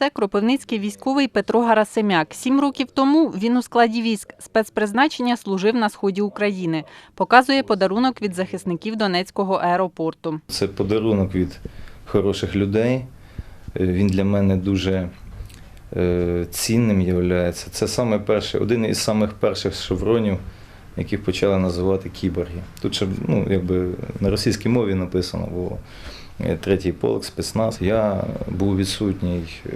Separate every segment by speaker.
Speaker 1: це кропивницький військовий Петро Гарасимяк. Сім років тому він у складі військ спецпризначення служив на сході України. Показує подарунок від захисників Донецького аеропорту.
Speaker 2: Це подарунок від хороших людей. Він для мене дуже е, цінним є. Це саме перший, один із самих перших шевронів, яких почали називати кіборги. Тут ще ну, якби на російській мові написано було третій полк, спецназ. Я був відсутній, е,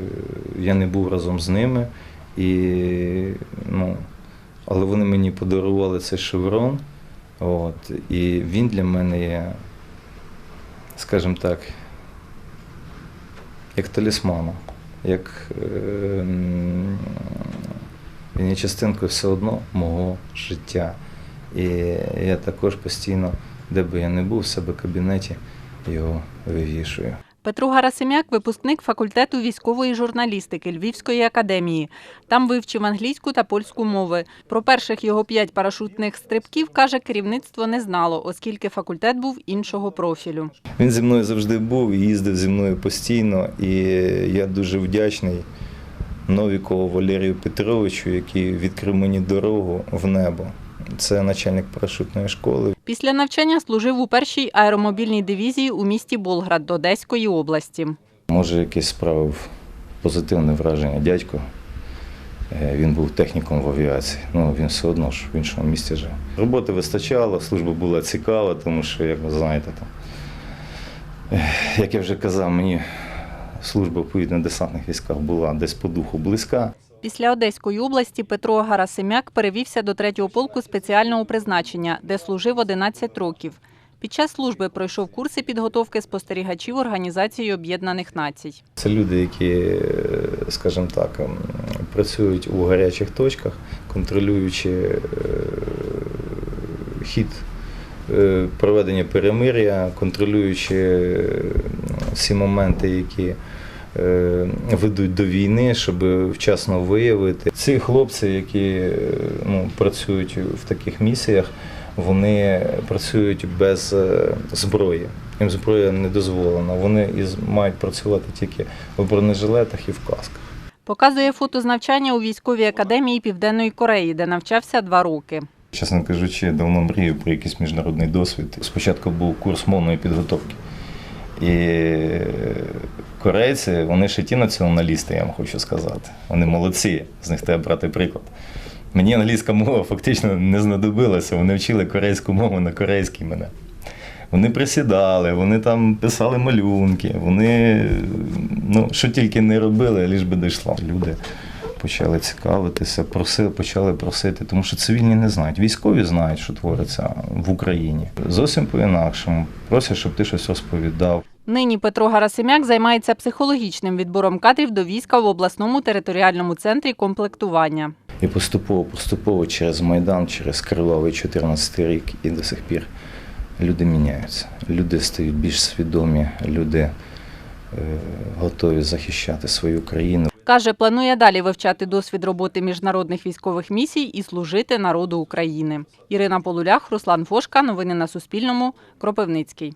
Speaker 2: я не був разом з ними. І, ну, але вони мені подарували цей шеврон. От, і він для мене є скажімо так, як талісманом, як е, він є частинкою все одно мого життя. І я також постійно, де би я не був, в себе в кабінеті його вивішую.
Speaker 1: Петро Гарасимяк – випускник факультету військової журналістики Львівської академії. Там вивчив англійську та польську мови. Про перших його п'ять парашутних стрибків, каже, керівництво не знало, оскільки факультет був іншого профілю.
Speaker 2: Він зі мною завжди був їздив зі мною постійно. І я дуже вдячний Новікову Валерію Петровичу, який відкрив мені дорогу в небо. Це начальник парашутної школи.
Speaker 1: Після навчання служив у першій аеромобільній дивізії у місті Болград Одеської області.
Speaker 2: Може, якесь справив позитивне враження дядько. Е, Він був техніком в авіації. Ну, він все одно ж в іншому місті жив. Роботи вистачало, служба була цікава, тому що, як ви знаєте, там, е, як я вже казав, мені служба в повітряно-десантних військах була десь по духу близька.
Speaker 1: Після Одеської області Петро Гарасимяк перевівся до 3-го полку спеціального призначення, де служив 11 років. Під час служби пройшов курси підготовки спостерігачів Організації Об'єднаних Націй.
Speaker 2: Це люди, які, е, скажімо так, ем, працюють у гарячих точках, контролюючи е, хід е, проведення перемир'я, контролюючи всі моменти, які ведуть до війни, щоб вчасно виявити. Ці хлопці, які е, ну, працюють в таких місіях, вони працюють без е, зброї. Їм зброя не дозволена. Вони із мають працювати тільки в бронежилетах і в касках.
Speaker 1: Показує фото з навчання у військовій академії Південної Кореї, де навчався два роки.
Speaker 2: Чесно кажучи, давно мрію про якийсь міжнародний досвід. Спочатку був курс мовної підготовки. І корейці, вони ще ті націоналісти, я вам хочу сказати. Вони молодці, з них треба брати приклад. Мені англійська мова фактично не знадобилася. Вони вчили корейську мову на корейській мене. Вони присідали, вони там писали малюнки, вони ну, що тільки не робили, ліж би дійшла. Люди почали цікавитися, просили, почали просити, тому що цивільні не знають. Військові знають, що твориться в Україні. Зовсім по-інакшому. Просять, щоб ти щось розповідав.
Speaker 1: Нині Петро Гарасимяк займається психологічним відбором кадрів до війська в обласному територіальному центрі комплектування.
Speaker 2: І поступово, поступово через Майдан, через кривавий 14 рік і до сих пір люди міняються. Люди стають більш свідомі, люди е, готові захищати свою країну.
Speaker 1: Каже, планує далі вивчати досвід роботи міжнародних військових місій і служити народу України. Ірина Полулях, Руслан Фошка. Новини на Суспільному. Кропивницький.